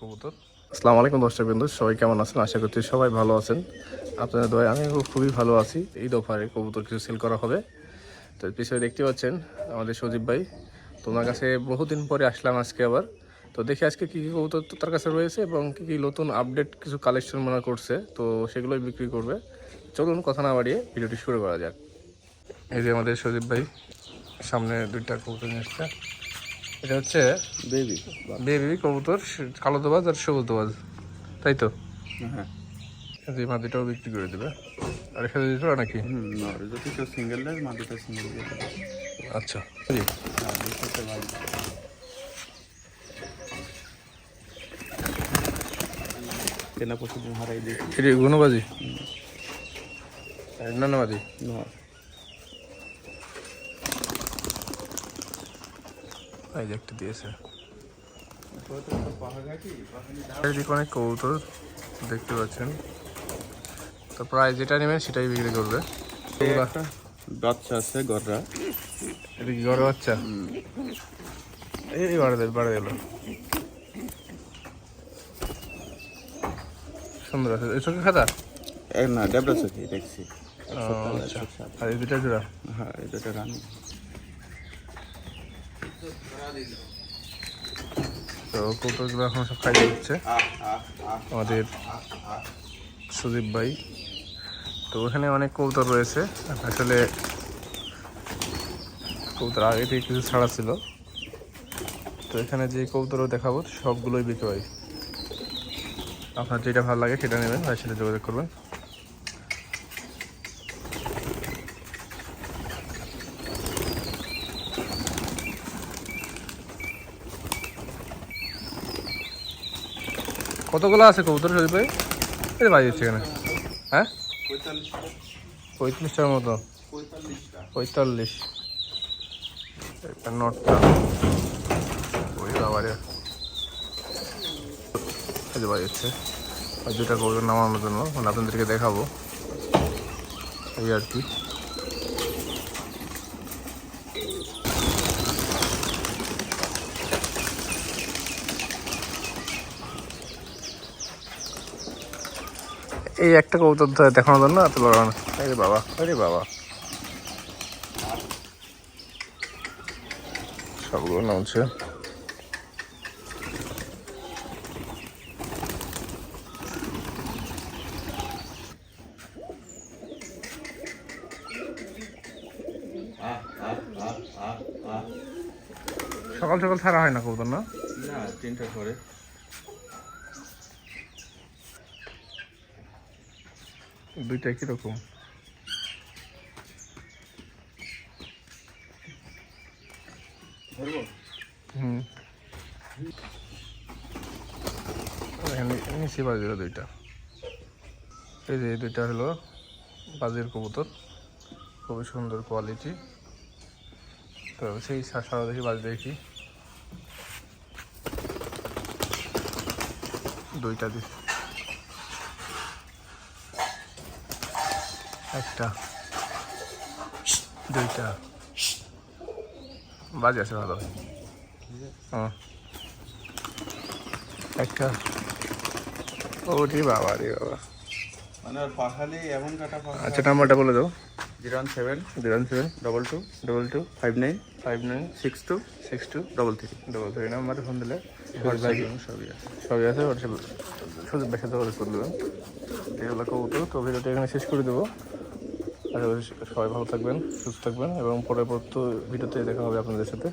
কবুতর আসসালামু আলাইকুম দর্শক বিন্দু, সবাই কেমন আছেন? আশা করছি সবাই ভালো আছেন। আপনাদের দয়া আমি খুবই ভালো আছি। এই অফারে কবুতর কিছু সেল করা হবে। তো পিছনে দেখতে পাচ্ছেন আমাদের সজীব ভাই। তোমার কাছে বহুদিন পরে আসলাম আজকে আবার। তো দেখি আজকে কী কী কবুতর তার কাছে রয়েছে এবং কী কী নতুন আপডেট কিছু কালেকশন মনে করছে। তো সেগুলোই বিক্রি করবে। চলুন কথা না বাড়িয়ে ভিডিওটি শুরু করা যাক। এই যে আমাদের সজীব ভাই সামনে দুইটা কবুতর নিয়ে এসছে এটা হচ্ছে বেবি বেবি কবুতর কালো দোবাজ আর সবুজ দোবাজ। তাই তো? হ্যাঁ। এই মাদিটাও বিক্রি করে দেবে। আর এখানে দিতে নাকি? হুম নর যদি কেউ সিঙ্গেল নেয় সিঙ্গেল দিয়ে দেবে। আচ্ছা। জি কেনা পশুদিন হারাই দিই গুণবাজি? নানাবাজি নর এই যে একটা দিয়েছে। এদিকে অনেক কবুতর দেখতে পাচ্ছেন। তো প্রায় যেটা নেবেন সেটাই বিক্রি করবে। বাচ্চা আছে গররা। এটা কি ঘরে বাচ্চা? এই বাড়ে দিল বাড়ে দিল সুন্দর আছে। এই চোখে খাতা? না ডেবরা চোখে দেখছি। আচ্ছা। আর এই দুটা জোড়া? হ্যাঁ এই দুটো রানি। তো কৌটোগুলো এখন সব খাইয়ে দিচ্ছে। আমাদের সুদীপ ভাই। তো ওখানে অনেক কৌতর রয়েছে। আসলে কৌতর আগে থেকে কিছু ছাড়া ছিল। তো এখানে যে কৌতরও দেখাবো, সবগুলোই বিক্রি হয় আপনার যেটা ভালো লাগে সেটা নেবেন, ভাইয়ের যোগাযোগ করবেন। কতগুলো আছে কবুতর শরীফ ভাই? এই বাজি হচ্ছে এখানে। হ্যাঁ? পঁয়ত্রিশটার মতো। পঁয়তাল্লিশ। নটটা। দুটা কবুতর নামানোর জন্য। মানে আপনাদেরকে দেখাবো। এই আর কি। এই একটা কবুতর ধরে দেখানোর জন্য এত বড় না আরে বাবা আরে বাবা। সবগুলো নামছে। সকাল সকাল ছাড়া হয় না কবুতর, না? না তিনটা দুইটা একই রকম। ধরবো হুম নিচে বাজিল দুইটা। এই যে দুইটা হলো বাজির কবুতর। খুবই সুন্দর কোয়ালিটি তো সেই সারা দেখি, বাজি দেখি। দুইটা দি একটা। দুইটা। বাজি আছে ভালো। হ্যাঁ একটা। ওরে বাবা রে বাবা। মানে ওর এমন কাটা আচ্ছা নাম্বারটা বলে দাও। Zero one seven. Zero seven. Double two. Double two five nine. Five nine. Six two. Six two double three. Double three নাম্বারে ফোন দিলে সবই আছে। সবই আছে হোয়াটসঅ্যাপ। শুধু বেশি করে দেবেন এগুলো কবুতর তো ভিডিওটা এখানে শেষ করে দেবো। আশা করি সবাই ভালো থাকবেন সুস্থ থাকবেন এবং পরবর্তী ভিডিওতে দেখা হবে আপনাদের সাথে।